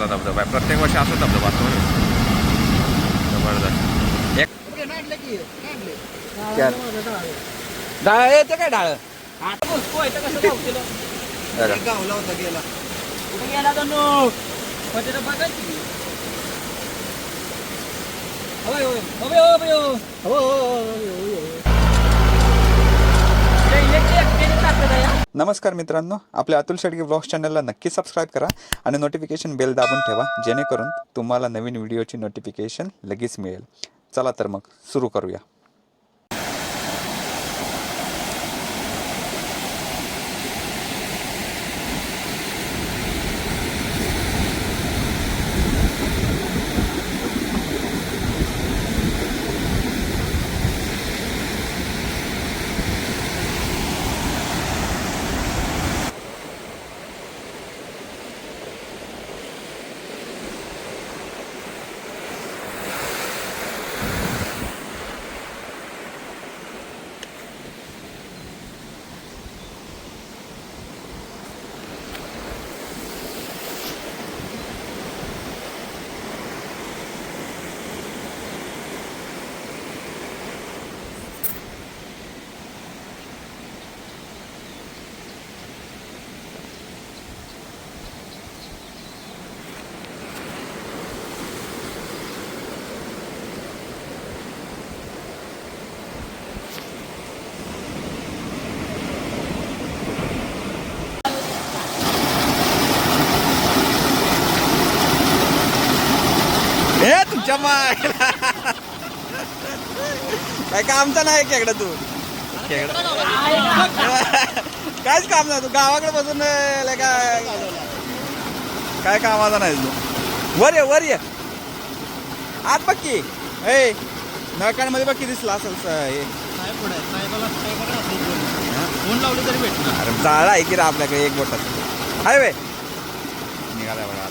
कसला धबधबा आहे. प्रत्येक वर्षी असा धबधबा असतो बरं. जबरदस्त. एक डाळ येते काय डाळ? बरं. नमस्कार मित्रांनो आपल्या अतुल शेडगे ब्लॉग्स चॅनलला नक्की सबस्क्राईब करा आणि नोटिफिकेशन बेल दाबून ठेवा जेणेकरून तुम्हाला नवीन व्हिडिओची नोटिफिकेशन लगेच मिळेल. चला तर मग सुरू करूया. मायला काय कामचा नाही खेकडा तू. खेकडा. कायच काम नाही तू गावाकडे बसून काय. काय कामाचा नाही तू वर ये वर ये. आत बघ की. ए नळकांमध्ये बघ की दिसला असेल हे. फोन लावले तरी भेटणार. अरे जाळा आहे की रे आपल्याकडे एक बोटात. हाय वे. निघाला बघा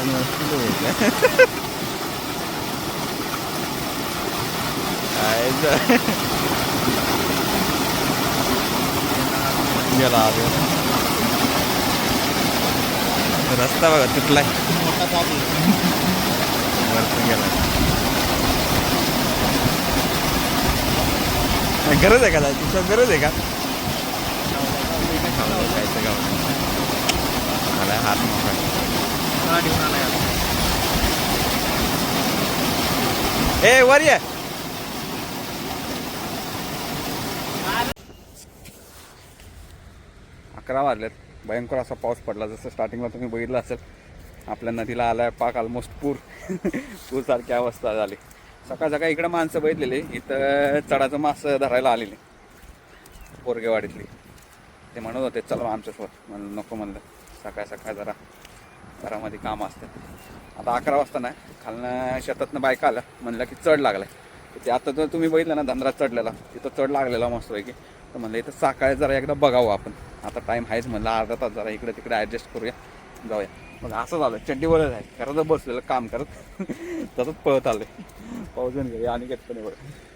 गाडन वरती लोक. काय गेला. रस्ता बघा तुटलाय मोठा चाप वरती गेला गरज आहे का जायची? तुझं गरज आहे का खायचं गाव मला हात घेऊन आलाय हे वर ये. अकरा वाजलेत. भयंकर असा पाऊस पडला. जसं स्टार्टिंगला तुम्ही बघितलं असेल आपल्या नदीला आलाय पाक ऑलमोस्ट पूर. पूरसारखी अवस्था झाली. सकाळ सकाळ इकडं माणसं बघितलेली. इथं चढाचं मास धरायला आलेली. पोरगेवाडीतली. ते म्हणत होते चला आमच्यासोबत. म्हणलं नको म्हणलं. सकाळ सकाळ जरा घरामध्ये काम असतं. आता अकरा वाजता नाही खालनं शेतातनं बायका आलं म्हणलं की चढ लागलाय. ते आता तर तुम्ही बघितलं ना धंद्रा चढलेला तिथं चढ लागलेला मस्त की तर म्हणलं इथं सकाळी जरा एकदा बघावं आपण. आता टाईम आहेच म्हणलं अर्धा तास जरा इकडे तिकडे ॲडजस्ट करूया जाऊया. मग असं झालं चड्डीवरच आहे खरं बसलेलं काम करत. तसंच पळत आलं पाऊजन घे आणि घेतपणे बरं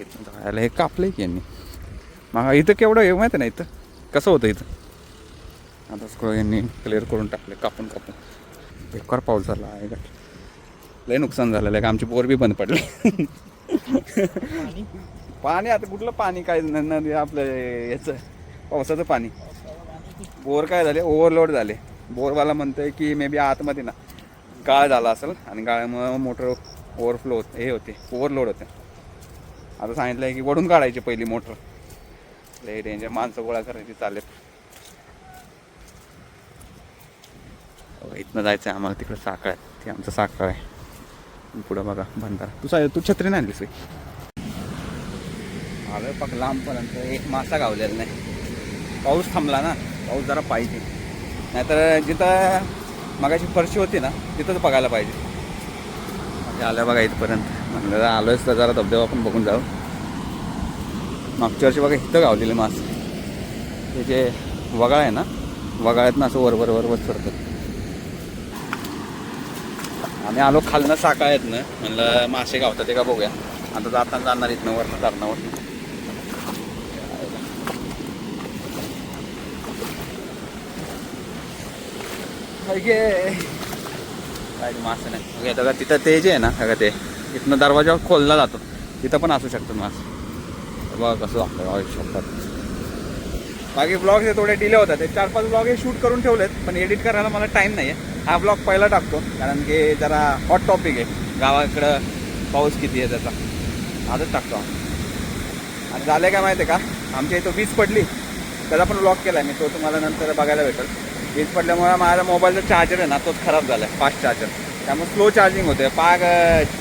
इथून जायला हे कापलंय की यांनी. मग इथं केवढं हे माहिती ना इथं? कसं होतं इथं? आता स्क्रो यांनी क्लिअर करून टाकले कापून कापून. बेकार पाऊस झाला आहे का लय नुकसान झालेलं आहे का आमची बोर बी बंद पडली. पाणी आता कुठलं पाणी काय न- नदी आपलं याचं पावसाचं पाणी. बोर काय झाले? ओव्हरलोड झाले. बोरवाला म्हणतोय की मे बी आतमध्ये ना गाळ झाला असेल आणि गाळ्यामुळं मोटर ओव्हरफ्लो होत हे होते ओव्हरलोड होते. आता सांगितलं आहे की वडून काढायची पहिली मोटर. लय डेंजर माणसं गोळा करायची चालेल हो, इथनं जायचं आहे आम्हाला तिकडं साखळ आहे. ते आमचं साखळ आहे. पुढं बघा भंडारा. तू सा तू छत्री नाही आणलीस आलं पक लांबपर्यंत एक मासा गावलेला नाही. पाऊस थांबला ना पाऊस जरा पाहिजे. नाहीतर जिथं मगाशी फरशी होती ना तिथंच बघायला पाहिजे. म्हणजे आलं बघा इथपर्यंत. म्हणलं आलोच तर जरा धबधबा पण बघून जाऊ. मागच्या वर्षी बघा इथं गावलेले मास. ते जे वगाळ आहे ना वगाळ्यातनं असं वरवर वरवर चढतं आम्ही आलो खालनं ना म्हणलं मासे गावतात ते का बघूया. आता जाताना जाणार इथनं वरनं धरणावर. काय मासे नाही. ओके बघा तिथं ते जे आहे ना बघा ते इथनं दरवाजा खोलला जातो. तिथं पण असू शकतो मासे. बघा कसं दाखवतं शकतात. बाकी ब्लॉग हे थोडे डिले होतात. ते चार पाच ब्लॉग हे शूट करून ठेवलेत पण एडिट करायला मला टाईम नाही आहे हा ब्लॉग पहिला टाकतो कारण की जरा हॉट टॉपिक आहे. गावाकडं पाऊस किती आहे त्याचा. आजच टाकतो आम्ही. आणि झालं काय माहिती आहे का? आमच्या इथं वीज पडली. त्याचा पण ब्लॉक केला मी तो तुम्हाला नंतर बघायला भेटेल. वीज पडल्यामुळे माझा मोबाईलचा चार्जर आहे ना तोच खराब झाला आहे फास्ट चार्जर त्यामुळे स्लो चार्जिंग होते पाग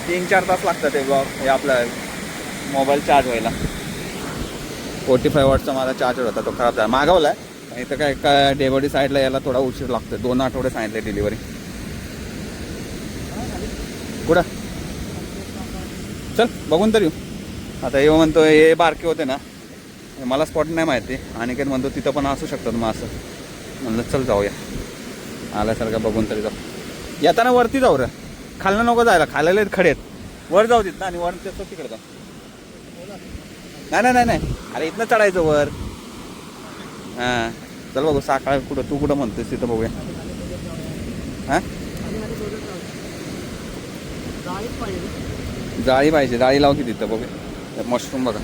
तीन चार तास लागतात ते ब्लॉक हे आपलं मोबाईल चार्ज व्हायला. फोर्टी फाय वॉटचा माझा चार्जर होता तो खराब झाला. मागवला आहे इथं काय का डेवडी साईडला यायला थोडा उशीर लागतो दोन आठवडे सांगितले डिलिव्हरी कुठं? चल बघून तर येऊ. आता येऊ म्हणतो हे बारके होते ना मला स्पॉट नाही माहिती. आणि काय म्हणतो तिथं पण असू शकतात मग असं. म्हणलं चल जाऊया. आल्यासारखं बघून तरी जाऊ. येताना वरती जाऊ रे. खालना नको जायला. खायला खडे आहेत. वर जाऊ तिथं आणि वर त्याचं तिकडे जाऊ. नाही नाही नाही नाही. अरे इथनं चढायचं वर. हां. चल बघू साकाळ कुठं? तू कुठं म्हणतोस तिथं बघूया. हां? जाळी पाहिजे. जाळी लाव की तिथं बघूया. मशरूम बघा.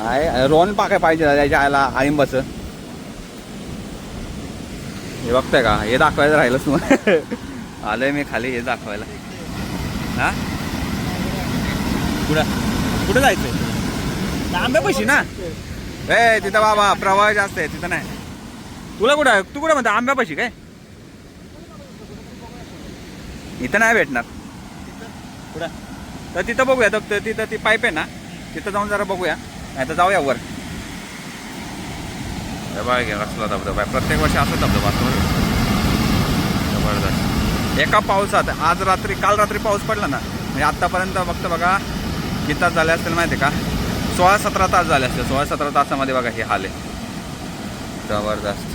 आहे रोन पाकाय पाहिजे त्याच्या आयला आळिंबाचं हे बघताय का? हे दाखवायचं राहिलंच मग आलोय मी खाली हे दाखवायला. हा? कुठं? कुठं जायचंय? पैसे ना? ए तिथं बाबा प्रवाह जास्त आहे तिथं नाही. तुला कुठं? तू कुठं म्हणतो? आंब्यापाशी काय? इथं नाही भेटणार. कुठं? तर तिथं बघूया तर तिथं ती पाईप आहे ना तिथं जाऊन जरा बघूया नाही तर जाऊया वर. बघा कसला धबधबा आहे. प्रत्येक वर्षी असं धबधबा असतो. जबरदस्त. एका पावसात आज रात्री काल रात्री पाऊस पडला ना म्हणजे आत्तापर्यंत फक्त बघा किती झाले असतील माहिती आहे का? सोळा सतरा तास झाले असतील. सोळा सतरा तासामध्ये बघा हे हाल आहे. जबरदस्त.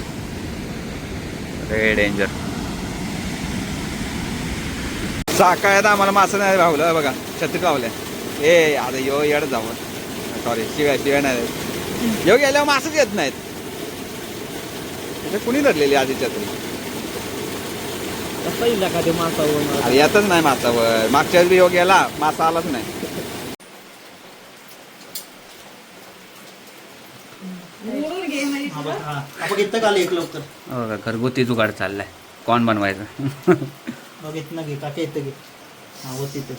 रे डेंजर साकाळ्यात आम्हाला मासं नाही राहुलं. बघा छत्री लावल्या ए आता यो येड जावं. सॉरी शिव्या शिव्या नाही यो गेल्यावर मासच येत नाहीत. कुणी धरलेली आधी छत्री? येतच नाही मासावर. मागच्या वेळी यो गेला मासा आलाच नाही. आपण इथं का एक लवकर? हो का घरगुती जुगाड चाललाय. कोण बनवायचं? मग इथं घे काका इथं घे. हा व तिथं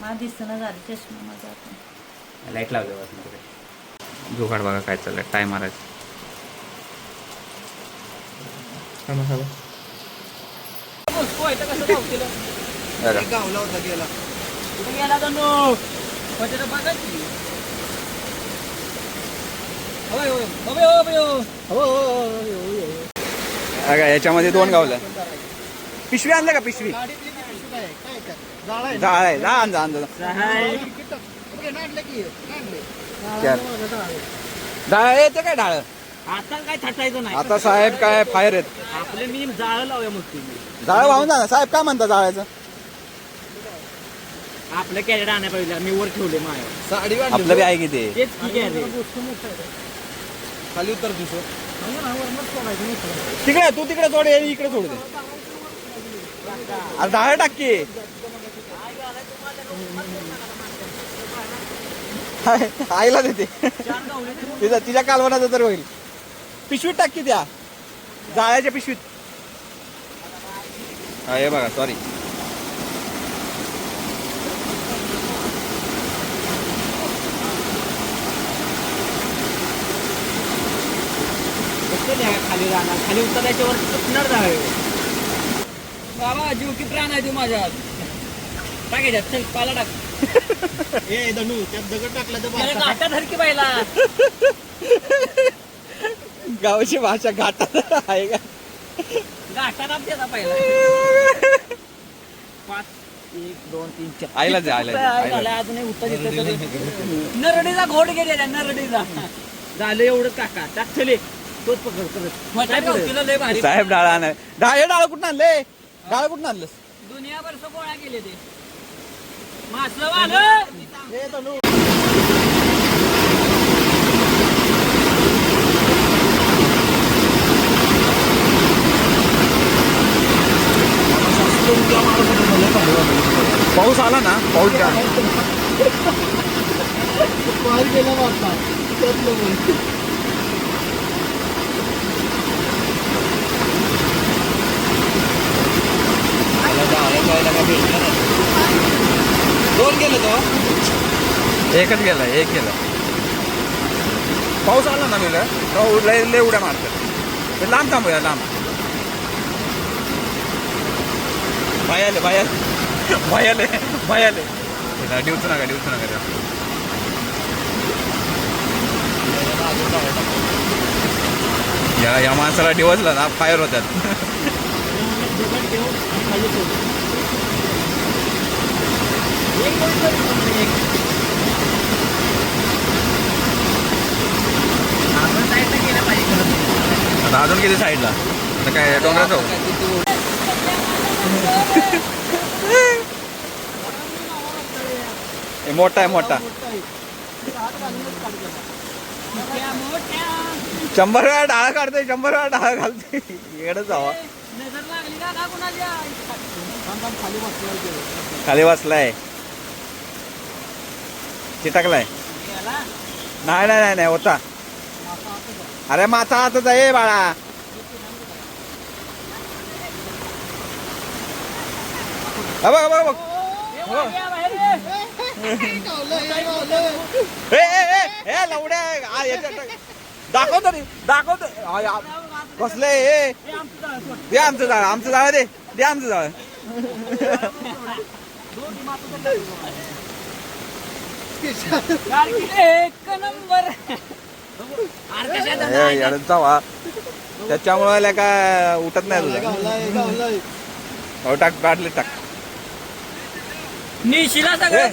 मला दिसणं झालं चष्मा माझा आता. लाइट लावले जुगाड बघा काय चाललंय काय मारायचं. काय मसाला बघा. गावला होता गेला. याच्यामध्ये दोन गावलं पिशवी आणलं का पिशवी? जाळ आहे. जा जा. डाळ येते काय डाळ? आता काय थटायचं नाही. आता साहेब काय फायर आहेत. आपले मी जाळ लावूया मग तुम्ही जाळ वाहून जा ना. साहेब काय म्हणता जाळायचं? आपलं कॅरेट आणाय पाहिजे. मी वर ठेवले माया साडी आपलं बी आहे की ते? खाली उतर दुसरं तिकडे तू तिकडे सोड हे इकडे सोड दे. अरे डाळ टाक. आईला देते. तिचा तिच्या कालवणाचं तर होईल. पिशवीत टाक की त्या. जाळ्याच्या पिशवीत. हा हे बघा सॉरी द्या खाली राहणार. खाली उतरायच्या वर सुटणार जावे बाबा जीव किती राहणार तू माझ्यात. टाकायच्यात चल पाला टाक. ए दंडू त्यात दगड टाकला तर घाटा धरकी पाहिला गावाची भाषा घाटात आहे का? घाटा पहिला. पाच एक दोन तीन चार. उत्तर देतो नरडीचा घोट गेलेला नरडीचा. झालं एवढं काका टाक चले साहेब डाळ आणाय डाळ हे डाळ कुठून आणले? डाळ कुठून आणलं दुनियाभर गोळा गेले ते. पाऊस आला ना? पाऊस काय दोन गेले तो. एकच गेला एक गेला. पाऊस आला ना मी लय लय उड्या मारतात. ते लांब थांबूया लांब. बाय आले बाय आले बाय डिवचू नका डिवचू नका त्या. या या माणसाला डिवचला ना फायर होत्यात दगड ठेव आणि खाली ठेव. एक गोष्ट एक. आपण साईडला गेलं पाहिजे खरं. आता अजून किती साईडला आता काय डोंगरात जाऊ हे मोठा आहे मोठा. शंभर वेळा डाळा काढतोय शंभर वेळा डाळा घालतोय इकडे जावा खाली बसलाय ते टाकलाय. चिटकलाय नाही नाही नाही नाही होता. अरे माथा हातच आहे बाळा. बघ बघ बघ. हे लवड्या दाखव तरी दाखव कसले हे दे आमचं जाळ आमचं जाळ दे दे आमचं जाळ दोन मासा सोडले. गाडगी एक नंबर त्याच्यामुळे का उठत नाही तुझा? हो टाक बाटली टाक. निशिला सगळं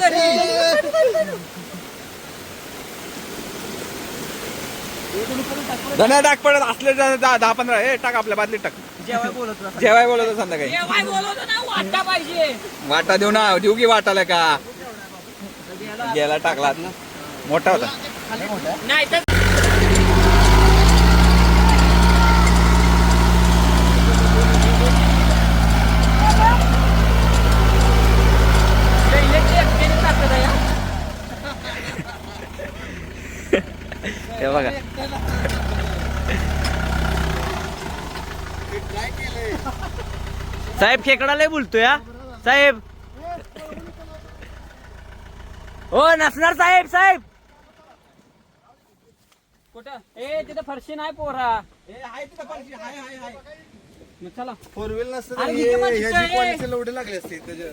धन्या टाक पडत असले दहा दहा पंधरा. ए टाक आपल्या बाटलीत टाक. जेव्हा बोलत. जेवाय बोलवतो संध्याकाळी. जेव्हा बोलवतो ना वाटा पाहिजे. वाटा देऊ ना. देऊ की वाटाला का? गेला टाकला ना? मोठा होता. नाही तर हे बघा. साहेब खेकडा लय बोलतोय साहेब. हो नसणार साहेब साहेब. कुठं? ए तिथं फरशी नाही पोरा. मग चला. फोर व्हील नसतं अरे किती हे- आहे. लवडे लागले असते. त्याच्या-